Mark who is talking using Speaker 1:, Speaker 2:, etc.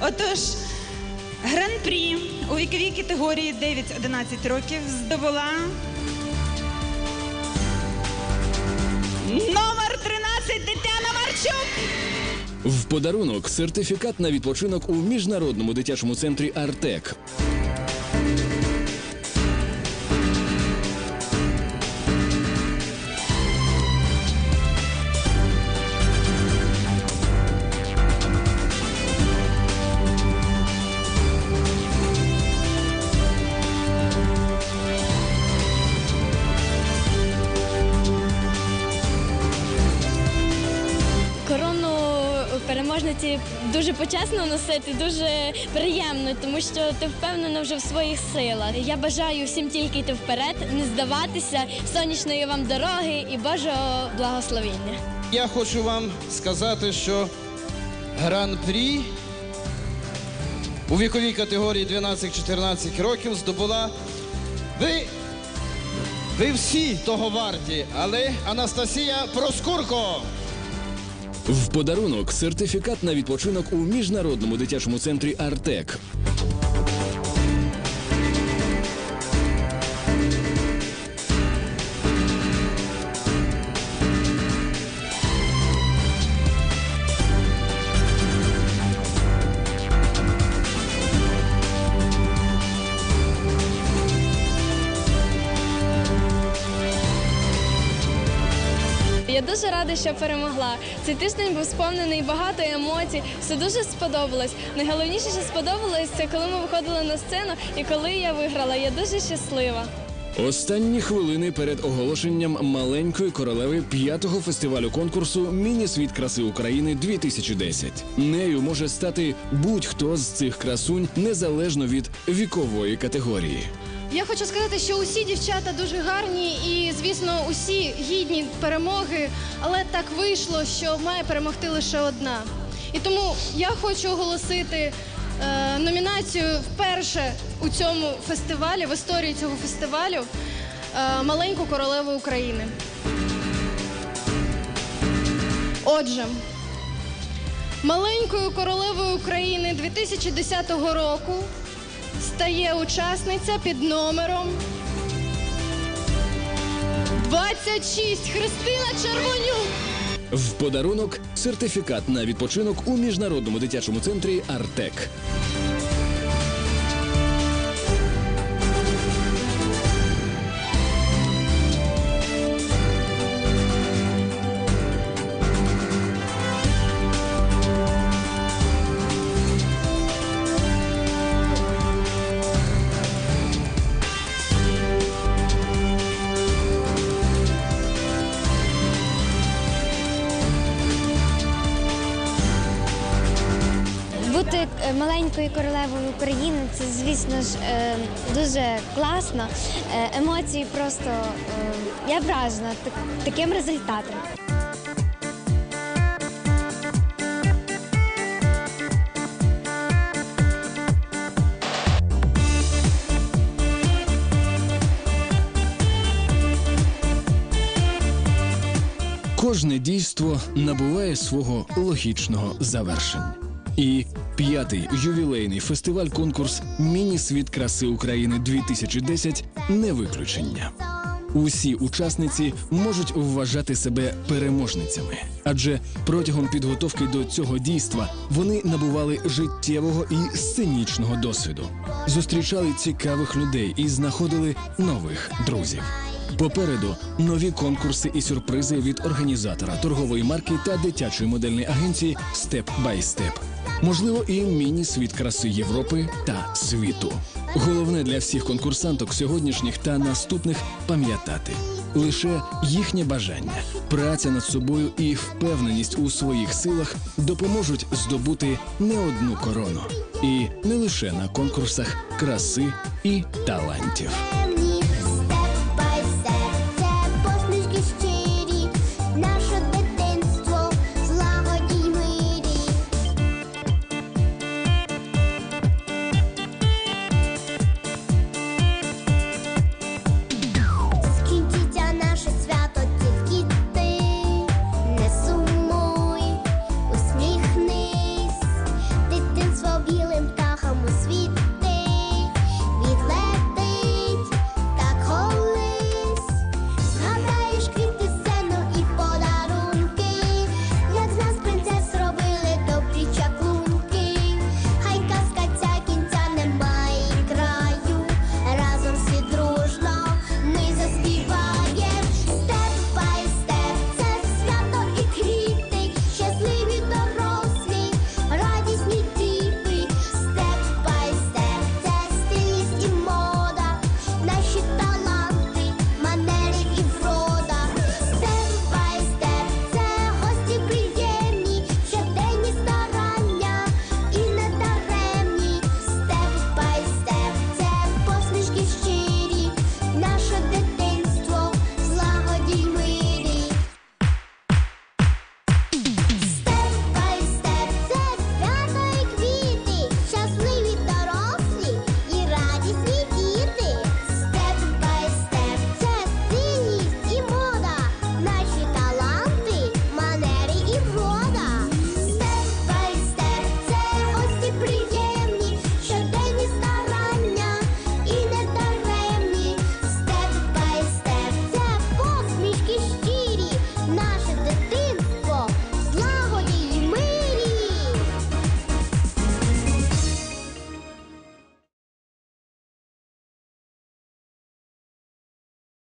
Speaker 1: Отож, гран-прі у віковій категорії 9-11 років здобула номер 13 Тетяна Марчук.
Speaker 2: В подарунок сертифікат на відпочинок у міжнародному дитячому центрі Артек.
Speaker 3: Переможниці дуже почесно носити, дуже приємно, тому що ти впевнена вже в своїх силах. Я бажаю всім тільки йти вперед, не здаватися, сонячної вам дороги і Божого благословіння.
Speaker 4: Я хочу вам сказати, що гран-прі у віковій категорії 12-14 років здобула. Ви, ви всі того варті, але Анастасія Проскурко.
Speaker 2: В подарунок сертифікат на відпочинок у міжнародному дитячому центрі Артек.
Speaker 3: Я дуже рада, що перемогла. Цей тиждень був сповнений багато емоцій. Все дуже сподобалось. Найголовніше, що сподобалось, це коли ми виходили на сцену і коли я виграла. Я дуже щаслива.
Speaker 2: Останні хвилини перед оголошенням маленької королеви п'ятого фестивалю конкурсу Міні-світ краси України 2010. Нею може стати будь-хто з цих красунь незалежно від вікової категорії.
Speaker 5: Я хочу сказати, що усі дівчата дуже гарні і, звісно, усі гідні перемоги, але так вийшло, що має перемогти лише одна. І тому я хочу оголосити е, номінацію вперше у цьому фестивалі, в історії цього фестивалю е, Маленьку королеву України. Отже, маленькою королевою України 2010 року стає учасниця під номером 26 Христина Червонюк.
Speaker 2: В подарунок сертифікат на відпочинок у міжнародному дитячому центрі Артек.
Speaker 6: Бути е, маленькою королевою України це, звісно ж, е, дуже класно. Е, Емоції просто я вражена таким результатом.
Speaker 2: Кожне дійство набуває свого логічного завершення. І п'ятий ювілейний фестиваль-конкурс Міні-світ краси України 2010 не виключення. Усі учасниці можуть вважати себе переможницями, адже протягом підготовки до цього дійства вони набували життєвого і сценічного досвіду, зустрічали цікавих людей і знаходили нових друзів. Попереду нові конкурси і сюрпризи від організатора торгової марки та дитячої модельної агенції by Step. Можливо, і міні-світ краси Європи та світу. Головне для всіх конкурсанток сьогоднішніх та наступних пам'ятати лише їхнє бажання, праця над собою і впевненість у своїх силах допоможуть здобути не одну корону, і не лише на конкурсах краси і талантів.